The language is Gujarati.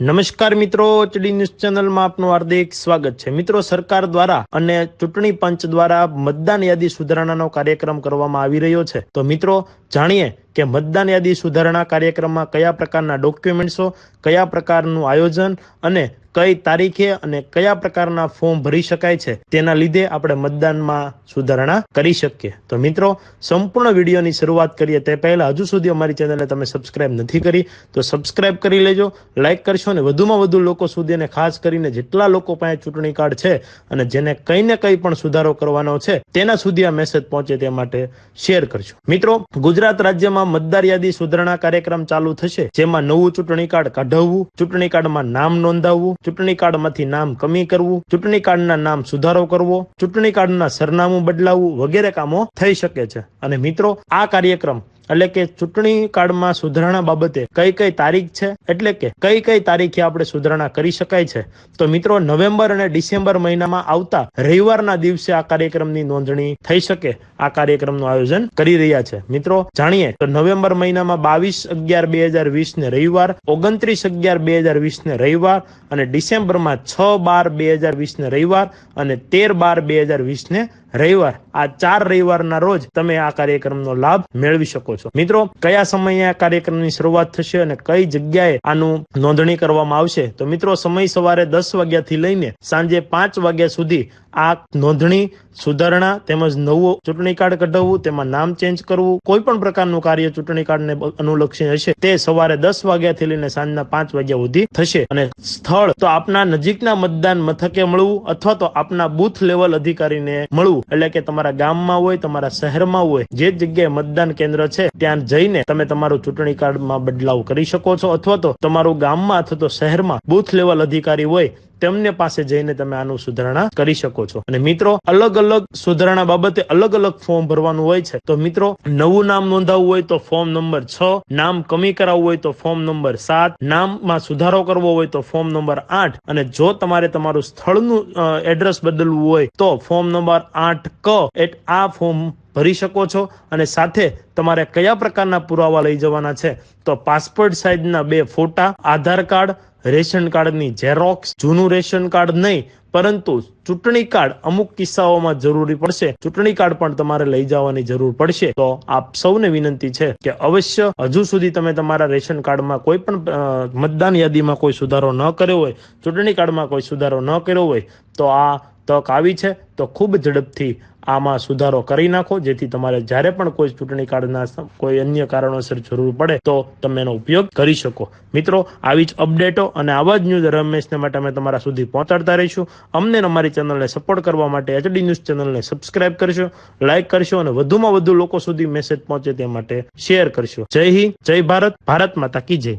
નમસ્કાર મિત્રો એચડી ન્યૂઝ ચેનલમાં આપનું હાર્દિક સ્વાગત છે. મિત્રો, સરકાર દ્વારા અને ચૂંટણી પંચ દ્વારા મતદાન યાદી સુધારણાનો કાર્યક્રમ કરવામાં આવી રહ્યો છે. તો મિત્રો, જાણીએ કે મતદાન યાદી સુધારણા કાર્યક્રમમાં કયા પ્રકારના ડોક્યુમેન્ટ્સો, કયા પ્રકારનું આયોજન અને કઈ તારીખે અને કયા પ્રકારના ફોર્મ ભરી શકાય છે તેના લીધે આપણે મતદાનમાં સુધારણા કરી શકીએ. તો મિત્રો, સંપૂર્ણ વિડીયોની શરૂઆત કરીએ તે પહેલા હજુ સુધી અમારી ચેનલને તમે સબસ્ક્રાઇબ નથી કરી, તો સબસ્ક્રાઇબ કરી લેજો, લાઇક કરશો અને વધુમાં વધુ લોકો સુધી અને ખાસ કરીને જેટલા લોકો પાસે ચૂંટણી કાર્ડ છે અને જેને કંઈ ને કંઈ પણ સુધારો કરવાનો છે, તેના સુધી આ મેસેજ પહોંચે તે માટે શેર કરજો. મિત્રો, ગુજરાત રાજ્યમાં મતદાર યાદી સુધારણા કાર્યક્રમ ચાલુ થશે, જેમાં નવું ચૂંટણી કાર્ડ કઢાવવું, ચૂંટણી કાર્ડમાં નામ નોંધાવવું, ચૂંટણી કાર્ડમાંથી નામ કમી કરવું, ચૂંટણી કાર્ડના નામ સુધારો કરવો, ચૂંટણી કાર્ડના સરનામું બદલાવવું વગેરે કામો થઈ શકે છે. અને મિત્રો, આ કાર્યક્રમ એટલે કે ચૂંટણી કાર્ડમાં સુધારણા બાબતે કઈ કઈ તારીખ છે? એટલે કે કઈ કઈ તારીખે આપણે સુધારણા કરી શકાય છે? તો મિત્રો, નવેમ્બર અને ડિસેમ્બર મહિનામાં આવતા રવિવારના દિવસે આ કાર્યક્રમની નોંધણી થઈ શકે. આ કાર્યક્રમનું આયોજન કરી રહ્યા છે. મિત્રો, જાણીએ તો નવેમ્બર મહિનામાં બાવીસ અગિયાર બે હજાર વીસ ને રવિવાર, ઓગણત્રીસ અગિયાર બે હજાર વીસ ને રવિવાર અને ડિસેમ્બરમાં છ બાર બે હજાર વીસ ને રવિવાર અને તેર બાર બે હજાર વીસ ને રવિવાર, આ ચાર રવિવારના રોજ તમે આ કાર્યક્રમનો લાભ મેળવી શકો છો. મિત્રો, કયા સમયે આ કાર્યક્રમની શરૂઆત થશે અને કઈ જગ્યાએ આનું નોંધણી કરવામાં આવશે? તો મિત્રો, સમય સવારે દસ વાગ્યાથી લઈને સાંજે પાંચ વાગ્યા સુધી આ નોંધણી, સુધારણા તેમજ નવું ચૂંટણી કાર્ડ કઢાવવું, તેમાં નામ ચેન્જ કરવું, કોઈ પણ પ્રકારનું કાર્ય ચૂંટણી કાર્ડને અનુલક્ષી હશે, તે સવારે દસ વાગ્યાથી લઈને સાંજના પાંચ વાગ્યા સુધી થશે. અને સ્થળ, તો આપના નજીકના મતદાન મથકે મળવું અથવા તો આપના બુથ લેવલ અધિકારીને મળવું. એટલે કે તમારા ગામમાં હોય, તમારા શહેરમાં હોય જે જગ્યાએ મતદાન કેન્દ્ર છે, ત્યાં જઈને તમે તમારું ચૂંટણી કાર્ડમાં બદલાવ કરી શકો છો. અથવા તો તમારું ગામમાં અથવા તો શહેરમાં બુથ લેવલ અધિકારી હોય તેમને પાસે જઈને તમે આનું સુધારણા કરી શકો છો. અને મિત્રો, અલગ અલગ સુધારણા બાબતે અલગ અલગ ફોર્મ ભરવાનું હોય છે. તો મિત્રો, નવું નામ નોંધાવવું હોય તો ફોર્મ નંબર છ, નામ કમી કરાવવું હોય તો ફોર્મ નંબર સાત, નામમાં સુધારો કરવો હોય તો ફોર્મ નંબર આઠ, અને જો તમારે તમારું સ્થળનું એડ્રેસ બદલવું હોય તો ફોર્મ નંબર આઠ ક એટ આ ફોર્મ ભરી શકો છો અને સાથે તમારે કયા પ્રકારના પુરાવા લઈ જવાના છે? તો પાસપોર્ટ સાઇઝના બે ફોટા, આધાર કાર્ડ, રેશન કાર્ડની ઝેરોક્સ, જૂનું રેશન કાર્ડ નહીં, પરંતુ ચૂંટણી કાર્ડ અમુક કિસ્સાઓમાં જરૂરી પડશે. ચૂંટણી કાર્ડ પણ તમારે લઈ જવાની જરૂર પડશે. તો આપ સૌને વિનંતી છે કે અવશ્ય હજુ સુધી તમે તમારા રેશન કાર્ડમાં કોઈ પણ મતદાન યાદીમાં કોઈ સુધારો ન કર્યો હોય, ચૂંટણી કાર્ડમાં કોઈ સુધારો ન કર્યો હોય, તો આ તક આવી છે, તો ખૂબ ઝડપથી આમાં સુધારો કરી નાખો. જેથી તમારે જ્યારે પણ કોઈ ચૂંટણી કાર્ડના કોઈ અન્ય કારણોસર જરૂર પડે, તો તમે એનો ઉપયોગ કરી શકો. મિત્રો, આવી જ અપડેટો અને આવા જ ન્યૂઝ રમેશને માટે અમે તમારા સુધી પહોંચાડતા રહીશું. અમને અમારી ચેનલને સપોર્ટ કરવા માટે એચડી ન્યૂઝ ચેનલને સબસ્ક્રાઇબ કરશો લાઇક કરશો અને વધુમાં વધુ લોકો સુધી મેસેજ પહોંચે તે માટે શેર કરશો જય હિન્દ, જય ભારત ભારત માતા કી જય.